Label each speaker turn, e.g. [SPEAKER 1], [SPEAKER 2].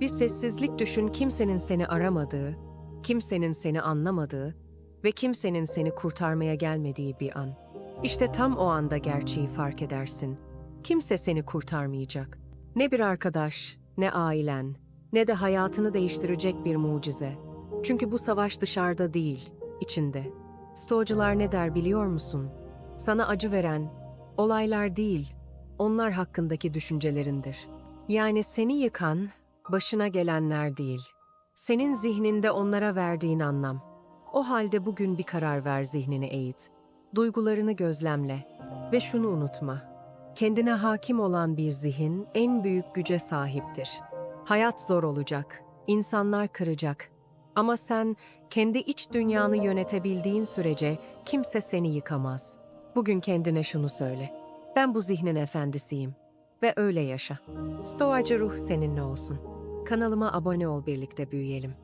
[SPEAKER 1] Bir sessizlik düşün kimsenin seni aramadığı, kimsenin seni anlamadığı ve kimsenin seni kurtarmaya gelmediği bir an. İşte tam o anda gerçeği fark edersin. Kimse seni kurtarmayacak. Ne bir arkadaş, ne ailen, ne de hayatını değiştirecek bir mucize. Çünkü bu savaş dışarıda değil, içinde. Stoacılar ne der biliyor musun? Sana acı veren olaylar değil, onlar hakkındaki düşüncelerindir. Yani seni yıkan başına gelenler değil. Senin zihninde onlara verdiğin anlam. O halde bugün bir karar ver zihnini eğit. Duygularını gözlemle ve şunu unutma. Kendine hakim olan bir zihin en büyük güce sahiptir. Hayat zor olacak, insanlar kıracak. Ama sen kendi iç dünyanı yönetebildiğin sürece kimse seni yıkamaz. Bugün kendine şunu söyle. Ben bu zihnin efendisiyim ve öyle yaşa. Stoacı ruh seninle olsun. Kanalıma abone ol birlikte büyüyelim.